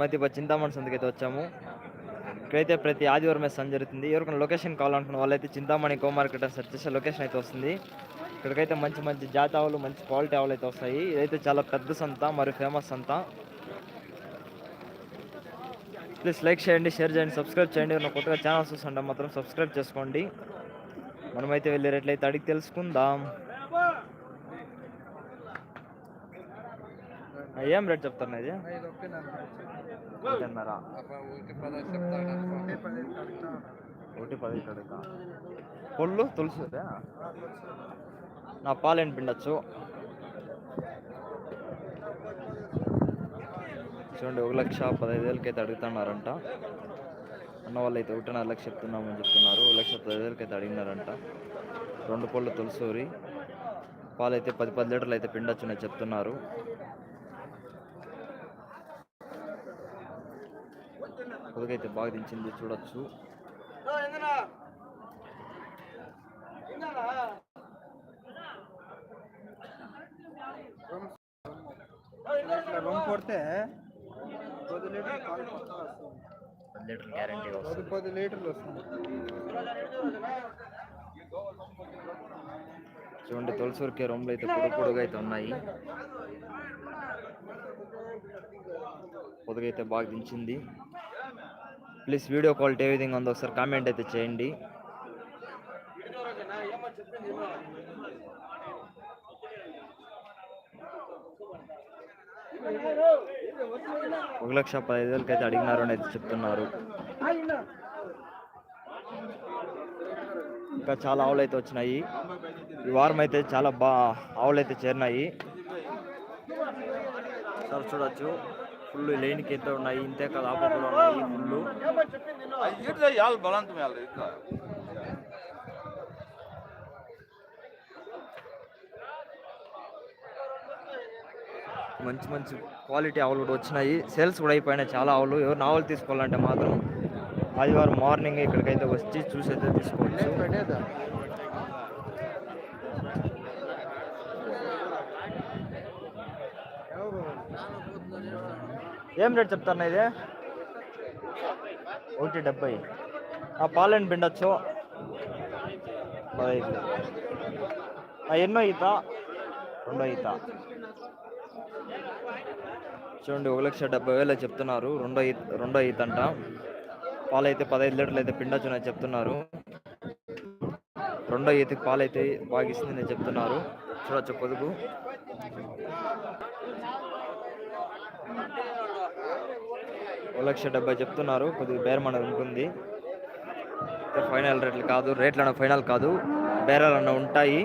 మధ్య చింతామణి సందుకైతే వచ్చాము. ఇక్కడైతే ప్రతి ఆదివారం అయితే జరుగుతుంది. ఎవరికైనా లొకేషన్ కావాలనుకున్న వాళ్ళైతే చింతామణి కో మార్కెట్ అని సెర్చ్ చేస్తే లొకేషన్ అయితే వస్తుంది. ఇక్కడికైతే మంచి మంచి జాతి ఆవులు మంచి క్వాలిటీ ఆవులు అయితే వస్తాయి. ఇదైతే చాలా పెద్ద సంత మరియు ఫేమస్ సంత. ప్లీజ్ లైక్ చేయండి షేర్ చేయండి సబ్స్క్రైబ్ చేయండి. కొత్తగా ఛానల్స్ చూస్తుంటే మాత్రం సబ్స్క్రైబ్ చేసుకోండి. మనమైతే వెళ్ళే రేట్లయితే అడిగి తెలుసుకుందాం. ఏం రేట్ చెప్తాను ఇది? ఒకటిన్నర ఒకటి పది కడుగుతా. పొల్లు తులసి నా పాలేని పిండచ్చు? చూడండి ఒక లక్ష పదహైదు వేలకి అయితే అడుగుతున్నారంట. అన్న వాళ్ళు అయితే ఒకటిన్నర లక్ష చెప్తున్నామని చెప్తున్నారు. ఒక లక్ష పదహైదు వేలకి అయితే అడిగినారంట. రెండు పళ్ళు తులసూరి. పాలు అయితే పది పది లీటర్లు అయితే పిండొచ్చు అని చెప్తున్నారు. కొద్దిగైతే బాగా దించింది చూడొచ్చు. రొమ్ము కొడితే పది లీటర్లు పాలు పది లీటర్లు గ్యారంటీ పది పది లీటర్లు వస్తుంది చూడండి తులసూరికి రొమ్ములు అయితే పొడుగు పొడుగు అయితే ఉన్నాయి. పొదుగైతే బాగా దించింది. ప్లీజ్ వీడియో క్వాలిటీ ఏ విధంగా ఉందో ఒకసారి కామెంట్ అయితే చేయండి. ఒక లక్ష పదహైదు వేలకి అయితే అడిగినారు అని అయితే చెప్తున్నారు. ఇంకా చాలా ఆవులు అయితే వచ్చినాయి. ఈ వారం అయితే చాలా బా ఆవులు అయితే చేరినాయి. సార్ చూడొచ్చు. ఫుల్ లేని కింద ఉన్నాయి ఇంతే కదా ఉన్నాయి ఫుల్ మంచి మంచి క్వాలిటీ ఆవులు కూడా వచ్చినాయి. సేల్స్ కూడా అయిపోయినాయి చాలా ఆవులు. ఎవరు నావలు తీసుకోవాలంటే మాత్రం ఆదివారం మార్నింగ్ ఇక్కడికైతే వచ్చి చూసి అయితే తీసుకోవచ్చు. ఏం రేట్ చెప్తారు ఇది? ఒకటి డెబ్బై. ఆ పాలెన్ పిండొచ్చు? ఆ ఎన్నో ఈత? రెండో ఈత. చూడండి ఒక లక్ష డెబ్బై వేలు చెప్తున్నారు. రెండో ఈత రెండో ఈత అంట. పాలు అయితే పదహైదు లీటర్లు అయితే పిండొచ్చు అని చెప్తున్నారు. రెండో ఈతకి పాలు అయితే బాగా ఇస్తుందని చెప్తున్నారు. చూడొచ్చు పొదుగు ఒక లక్ష డెబ్బై చెప్తున్నారు. కొద్దిగా బేరం అనేది ఉంటుంది. ఫైనల్ రేట్లు కాదు. రేట్లు అన్న ఫైనల్ కాదు. బేరాలు అన్న ఉంటాయి.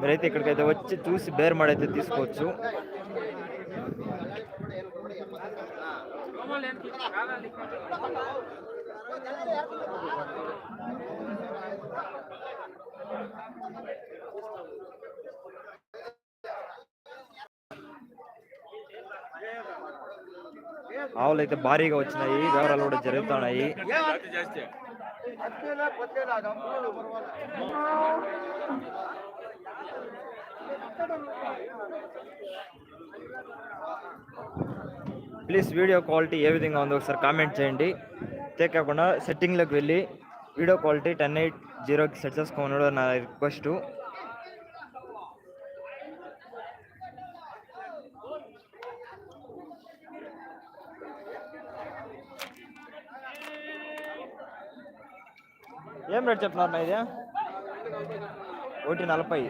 మీరైతే ఇక్కడికైతే వచ్చి చూసి బేరం అయితే తీసుకోవచ్చు. ఆవులు అయితే భారీగా వచ్చినాయి. వివరాలు కూడా జరుగుతున్నాయి. ప్లీజ్ వీడియో క్వాలిటీ ఏ విధంగా ఉందో ఒకసారి కామెంట్ చేయండి. అంతేకాకుండా సెట్టింగ్లోకి వెళ్ళి వీడియో క్వాలిటీ టెన్ ఎయిట్ జీరోకి సెట్ చేసుకోమని నా రిక్వెస్ట్. ఏం రేట్ చెప్తున్నారు నా ఇది? ఒకటి నలభై.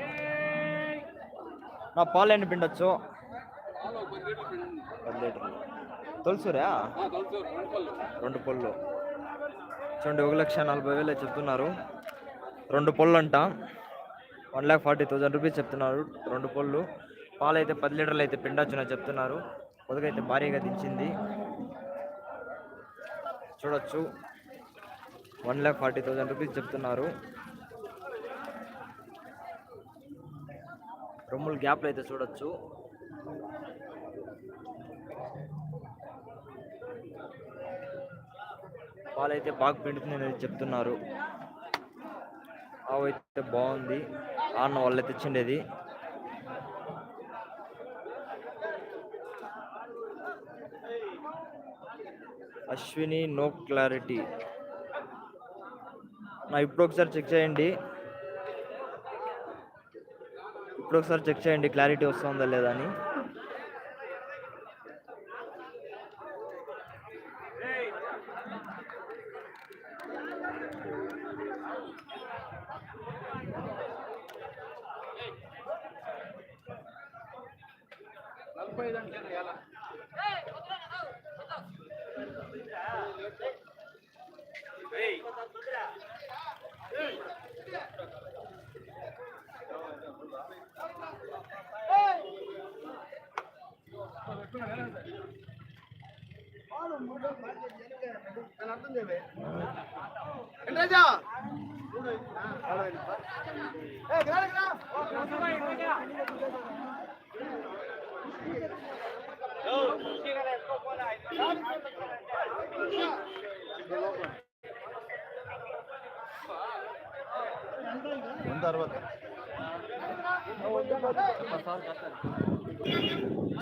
నా పాలు ఎన్ని పిండొచ్చు? పది లీటర్లు. తొలుసురా? రెండు పళ్ళు. చూడండి ఒక లక్ష నలభై వేలు చెప్తున్నారు. రెండు పళ్ళు అంట. One lakh forty thousand rupees చెప్తున్నారు. రెండు పళ్ళు. పాలు అయితే పది లీటర్లు అయితే పిండొచ్చున చెప్తున్నారు. పొదుగైతే భారీగా దించింది. చూడొచ్చు. One lakh forty thousand rupees చెప్తున్నారు. రొమ్ములు గ్యాప్లు అయితే చూడొచ్చు. పాలైతే బాగా పిండుతుంది అనేది చెప్తున్నారు. ఆవు అయితే బాగుంది. ఆన్న వాళ్ళు తెచ్చిండేది అశ్విని నో క్లారిటీ. నా ఇప్పుడు ఒకసారి చెక్ చేయండి. ఇప్పుడు ఒకసారి చెక్ చేయండి క్లారిటీ వస్తుందా లేదా అని.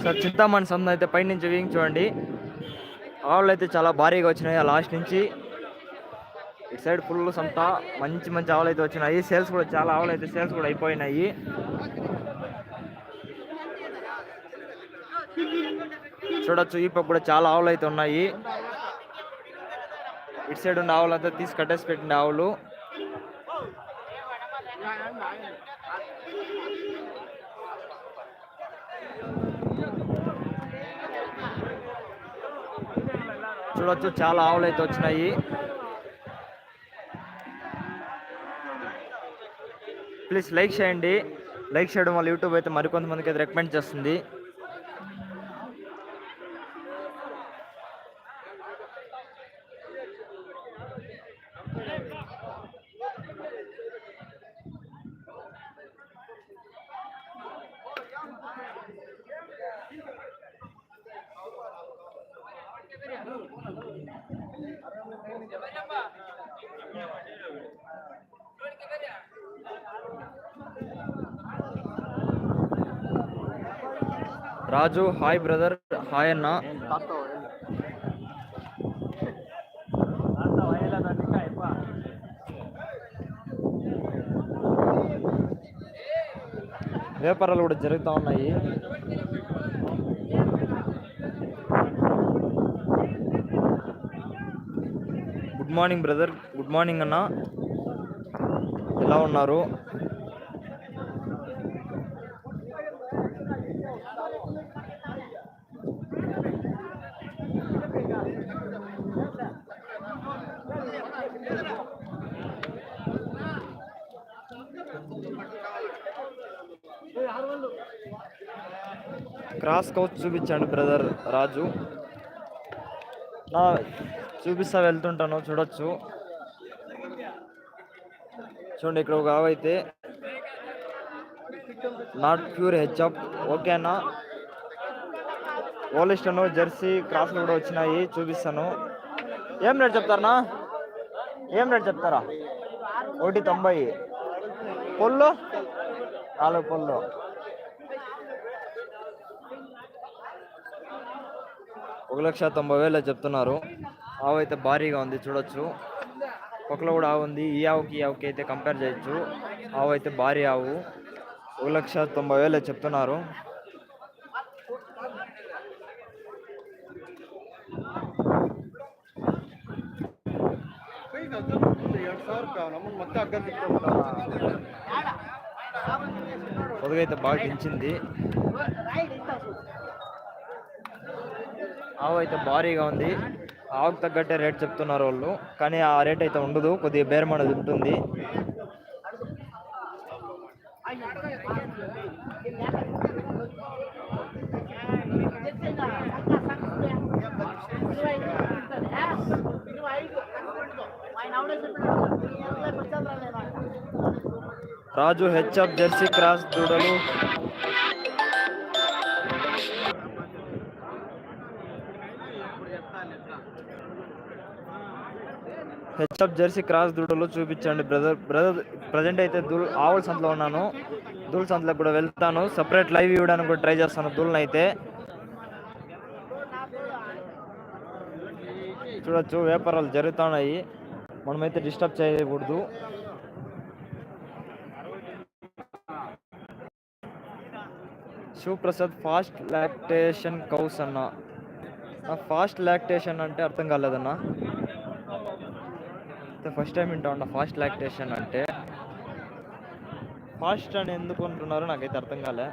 సార్ చింతామణి సంద అయితే పైనుంచి వేయించండి ఆవులు అయితే చాలా భారీగా వచ్చినాయి ఆ లాస్ట్ నుంచి. ఇటు సైడ్ ఫుల్ సొంత మంచి మంచి ఆవులు అయితే వచ్చినాయి. సేల్స్ కూడా చాలా ఆవులు అయితే సేల్స్ కూడా అయిపోయినాయి. చూడొచ్చు ఈ పక్క కూడా చాలా ఆవులు అయితే ఉన్నాయి. ఇటు సైడ్ ఉన్న ఆవులంతా తీసి కట్టేసి పెట్టిన ఆవులు. చూడొచ్చు చాలా ఆవులు అయితే వచ్చినాయి. ప్లీజ్ లైక్ చేయండి. లైక్ చేయడం వల్ల యూట్యూబ్ అయితే మరికొంతమందికి అయితే రికమెండ్ చేస్తుంది. రాజు హాయ్ బ్రదర్ హాయ్ అన్న వ్యాపారాలు కూడా జరుగుతూ ఉన్నాయి good morning brother good morning అన్న ఎలా ఉన్నారు క్రాస్ కౌచ్ చూపించండి బ్రదర్ రాజు. నా చూపిస్తా వెళ్తుంటాను చూడొచ్చు. చూడండి ఇక్కడ ఒక ఆవు అయితే. నాట్ ప్యూర్ హెచ్అప్ ఓకేనా ఓలిస్టను జెర్సీ క్రాస్లు కూడా వచ్చినాయి చూపిస్తాను. ఏం రేట్ చెప్తారనా ఏం రేట్ చెప్తారా? ఒకటి తొంభై. పొల్లు? నాలుగు పొల్లు. ఒక లక్ష తొంభై వేలు చెప్తున్నారు. ఆవు అయితే భారీగా ఉంది చూడొచ్చు. ఒకలో కూడా ఆవు ఉంది. ఈ ఆవుకి ఈ ఆవుకి అయితే కంపేర్ చేయొచ్చు. ఆవు అయితే భారీ ఆవు. ఒక లక్ష తొంభై వేలు చెప్తున్నారు. పొదుగైతే బాగా పెంచింది ఆవు అయితే భారీగా ఉంది. ఆవుకు తగ్గట్టే రేట్ చెప్తున్నారు వాళ్ళు. కానీ ఆ రేట్ అయితే ఉండదు. కొద్దిగా బేరం అనేది ఉంటుంది. రాజు హెచ్ఎఫ్ జెర్సీ క్రాస్ దూడలు హెచ్ఎఫ్ జెర్సీ క్రాస్ దూడలో చూపించండి బ్రదర్. బ్రదర్ ప్రజెంట్ అయితే దూల్ ఆవుల సంతలో ఉన్నాను. దూల్ సంతలకు కూడా వెళ్తాను. సపరేట్ లైవ్ ఇవ్వడానికి కూడా ట్రై చేస్తాను దూలను అయితే. చూడొచ్చు వ్యాపారాలు జరుగుతున్నాయి. మనమైతే డిస్టర్బ్ చేయకూడదు. శివప్రసాద్ ఫాస్ట్ లాక్టేషన్ కౌస్ అన్న. ఫాస్ట్ లాక్టేషన్ అంటే అర్థం కాలేదన్నా? ఫస్ట్ టైం వింటా ఉన్నా ఫాస్ట్ లాక్టేషన్ అంటే. ఫాస్ట్ అని ఎందుకు అంటున్నారో నాకైతే అర్థం కాలే.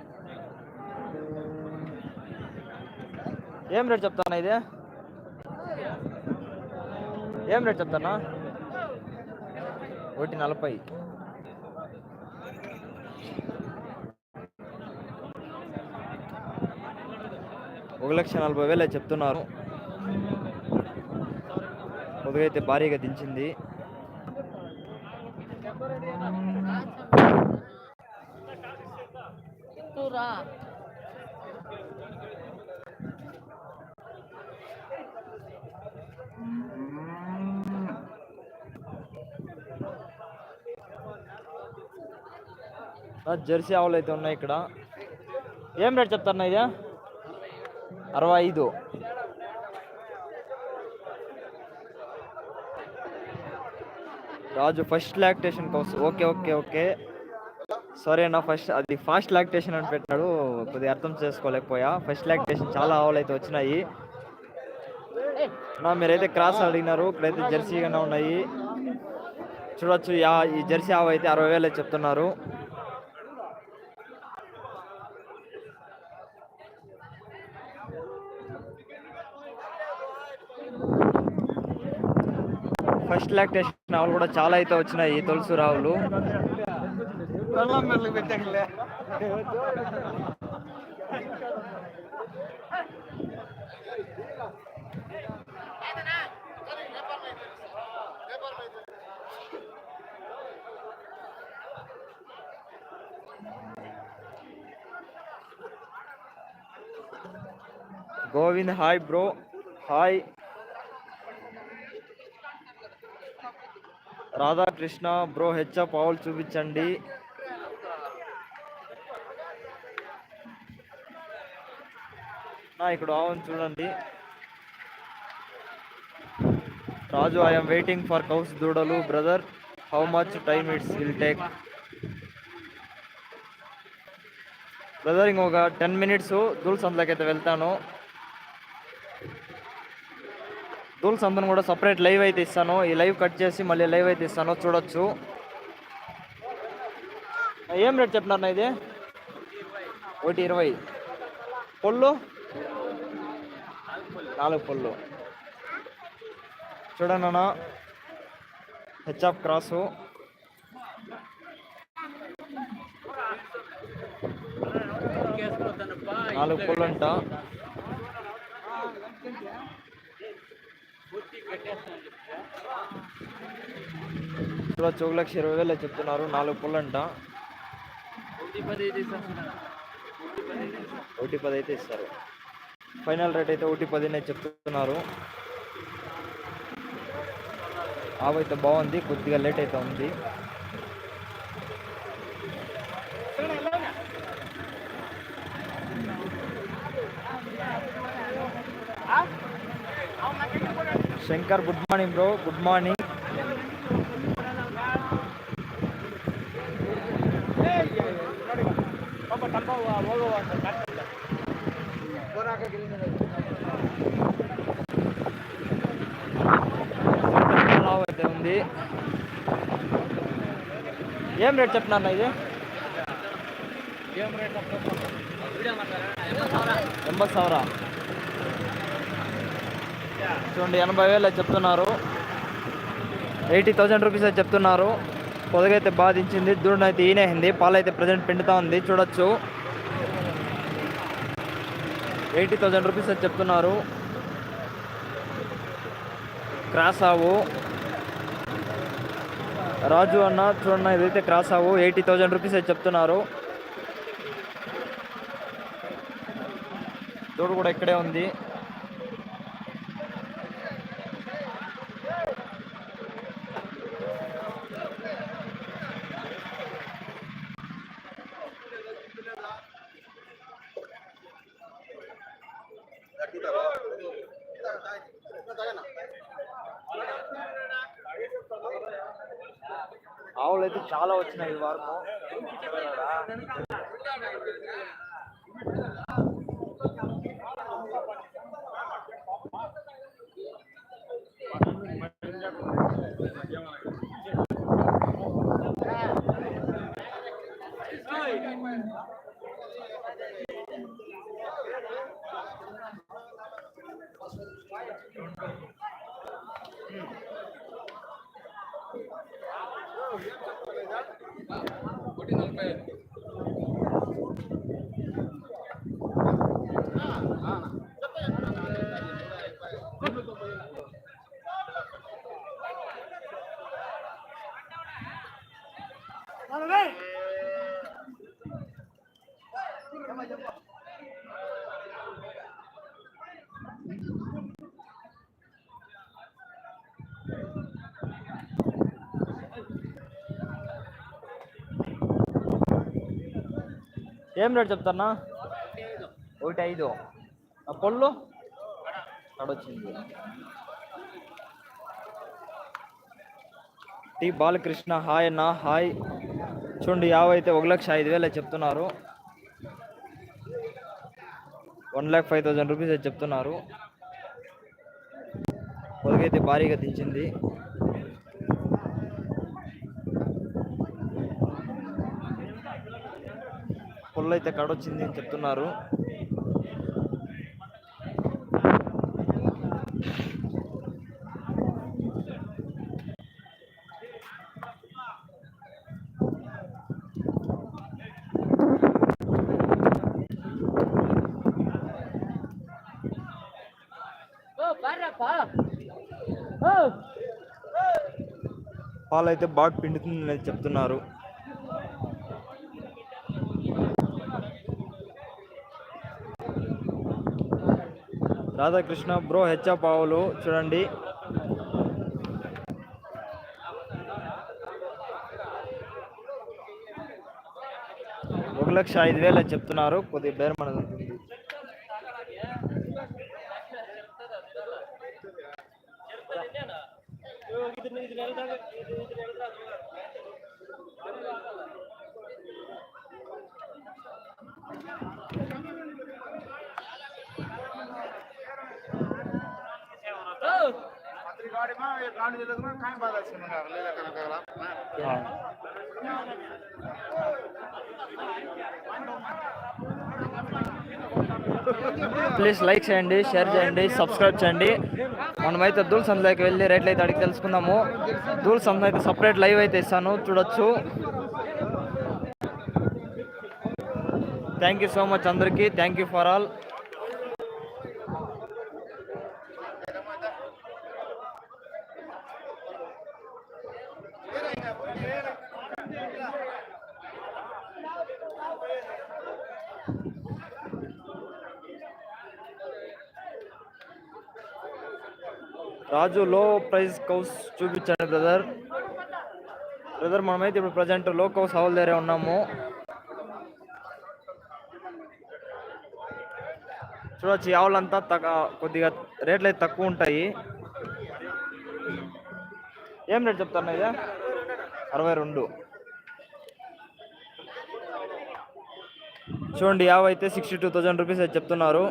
ఏం రేట్ చెప్తానా ఇది? ఏం రేట్ చెప్తానా? ఒకటి నలభై. ఒక లక్ష నలభై వేలు చెప్తున్నారు. పొదుగైతే భారీగా దించింది. ఆ, జెర్సీ ఆవులు అయితే ఉన్నాయి ఇక్కడ ఏం రేట్ చెప్తారన్నా ఇది అరవై ఐదు రాజు ఫస్ట్ లాక్టేషన్ కోసం ఓకే ఓకే ఓకే. సారీ అన్న ఫస్ట్ అది ఫాస్ట్ లాక్టేషన్ అని పెట్టినాడు. కొద్దిగా అర్థం చేసుకోలేకపోయా. ఫస్ట్ లాక్టేషన్ చాలా ఆవులు అయితే వచ్చినాయి. నా మీరైతే క్రాస్ అడిగినారు. ఇక్కడైతే జెర్సీగానే ఉన్నాయి. చూడొచ్చు యా ఈ జెర్సీ ఆవు అయితే అరవై వేలు చెప్తున్నారు. ఫస్ట్ లాక్టేషన్ ఆవులు కూడా చాలా అయితే వచ్చినాయి తులసి రావులు బెల్లం మెల్లకి పెట్టాకలే Govind hi bro hi Radhakrishna bro HF ఆవులు చూపించండి. నా ఇక్కడ ఆవును చూడండి. Raju I'm waiting for cows దూడలు. Brother how much time it's will take brother ఇంకొక టెన్ మినిట్స్ దూల్ అందులోకి అయితే వెళ్తాను. దూల్ సంతను కూడా సపరేట్ లైవ్ అయితే ఇస్తాను. ఈ లైవ్ కట్ చేసి మళ్ళీ లైవ్ అయితే ఇస్తాను. చూడొచ్చు. ఏం రేట్ చెప్పినారు ఇది? ఒకటి ఇరవై. పొల్లు నాలుగు పొల్లు చూడన్నా హెచ్ఆఫ్ క్రాసు నాలుగు పొల్లు అంట. చూడొచ్చు ఒక లక్ష ఇరవై వేలు చెప్తున్నారు నాలుగు పొల్లు అంట. ఒకటి పది అయితే ఇస్తారు ఫైనల్ రేట్ అయితే ఒకటి పదినే చెప్తున్నారు. ఆవు అయితే బాగుంది కొద్దిగా లేట్ అయితే ఉంది. Shankar good morning bro good morning. అయితే ఉంది. ఏం రేట్ చెప్తున్నా ఇది? ఏం ఎంబై సవరా చూడండి ఎనభై వేలు చెప్తున్నారు. ఎయిటీ థౌజండ్ రూపీస్ అయితే చెప్తున్నారు. పొదగైతే బాధించింది దూడనైతే ఈనేసింది పాలైతే ప్రజెంట్ పిండుతూ ఉంది చూడొచ్చు. ఎయిటీ థౌజండ్ రూపీస్ అయితే చెప్తున్నారు. క్రాస్ ఆవు. రాజు అన్న చూడన్న ఇదైతే క్రాస్ ఆవు ఎయిటీ థౌజండ్ రూపీస్ అయితే చెప్తున్నారు. దూడ కూడా ఇక్కడే ఉంది. అయితే చాలా వచ్చినాయి ఈ వారము. ఏం రేట్ చెప్తానా ఒకటి ఐదు. పొల్లు అడొచ్చింది టి బాలకృష్ణ హాయ్ అన్న హాయ్. చూడండి యాభై అయితే ఒక లక్ష ఐదు వేలు చెప్తున్నారు. One lakh five thousand rupees అయితే చెప్తున్నారు. పొలగైతే భారీగా దించింది. పొల్లు అయితే కడొచ్చింది అని చెప్తున్నారు. పాలైతే బాగా పిండుతుందని చెప్తున్నారు. రాధాకృష్ణ బ్రో హెచ్ఆప్ పావులు చూడండి. ఒక లక్ష ఐదు వేలు అని చెప్తున్నారు. కొద్ది బేర్ మనది ఉంటుంది ప్లీజ్ లైక్ చేయండి షేర్ చేయండి సబ్స్క్రైబ్ చేయండి. మనమైతే దూల్ సందులోకి వెళ్ళి రేట్లు అయితే అడిగి తెలుసుకుందాము. దూల్ సందులో అయితే సపరేట్ లైవ్ అయితే ఇస్తాను చూడొచ్చు. థ్యాంక్ యూ సో మచ్ అందరికీ. Thank you for all Raju low price cows చూపించండి బ్రదర్. బ్రదర్ మనమైతే ఇప్పుడు ప్రజెంట్లో కౌస్ హౌల్ దగ్గర ఉన్నాము. చూడొచ్చు ఆవులంతా తగ్గ కొద్దిగా రేట్లు అయితే తక్కువ ఉంటాయి. ఏం రేట్ చెప్తాను ఇది అరవై రెండు. చూడండి యావ్ అయితే సిక్స్టీ టూ థౌజండ్ రూపీస్ అయితే చెప్తున్నారు.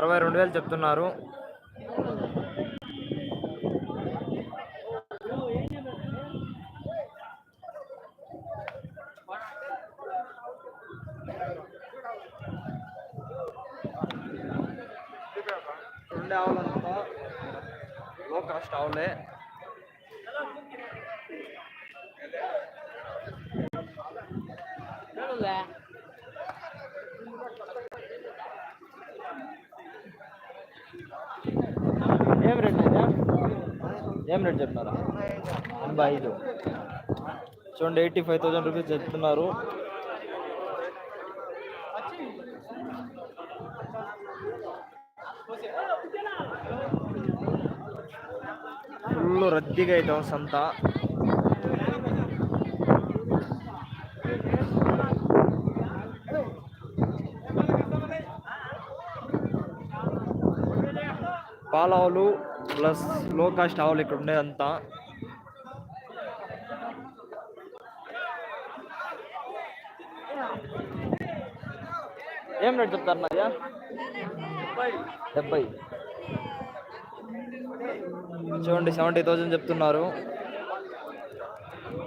అరవై రెండు వేలు చెప్తున్నారు. ఏం రేట్ ఏం రేట్ చెప్తున్నారా? ఎనభై ఐదు. చూడండి ఎయిటీ ఫైవ్ థౌసండ్ రూపీస్ చెప్తున్నారు. ఫుల్ రద్దీగా అవుతాం సంత పాల ఆవులు ప్లస్లో కాస్ట్ ఆవులు ఇక్కడ ఉండేదంతా. ఏం రేట్ చెప్తారు నాయ? డెబ్బై. చూడండి సెవెంటీ థౌజండ్ చెప్తున్నారు.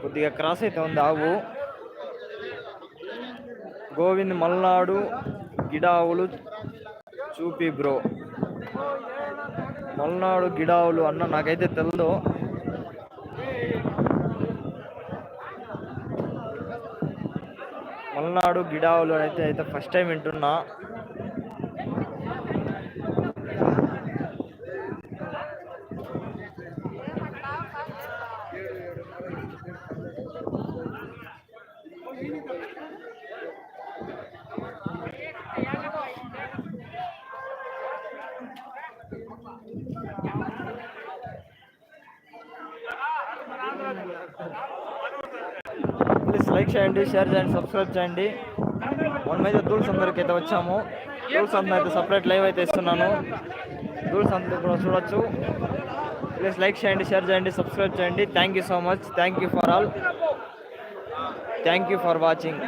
కొద్దిగా క్రాస్ అయితే ఉంది ఆవు. గోవింద్ మల్నాడు గిడావులు చూపి బ్రో. మల్నాడు గిడావులు అన్న నాకైతే తెలదు. మల్నాడు గిడావులు అయితే అయితే ఫస్ట్ టైం వింటున్నా ప్లీజ్ లైక్ చేయండి షేర్ చేయండి సబ్స్క్రైబ్ చేయండి. మనమైతే దూల్స్ అందరికి అయితే వచ్చాము. దూల్స్ అందరూ అయితే సపరేట్ లైవ్ అయితే ఇస్తున్నాను. దూల్స్ అందరూ కూడా చూడొచ్చు. ప్లీజ్ లైక్ చేయండి షేర్ చేయండి సబ్స్క్రైబ్ చేయండి. Thank you so much thank you for all thank you for watching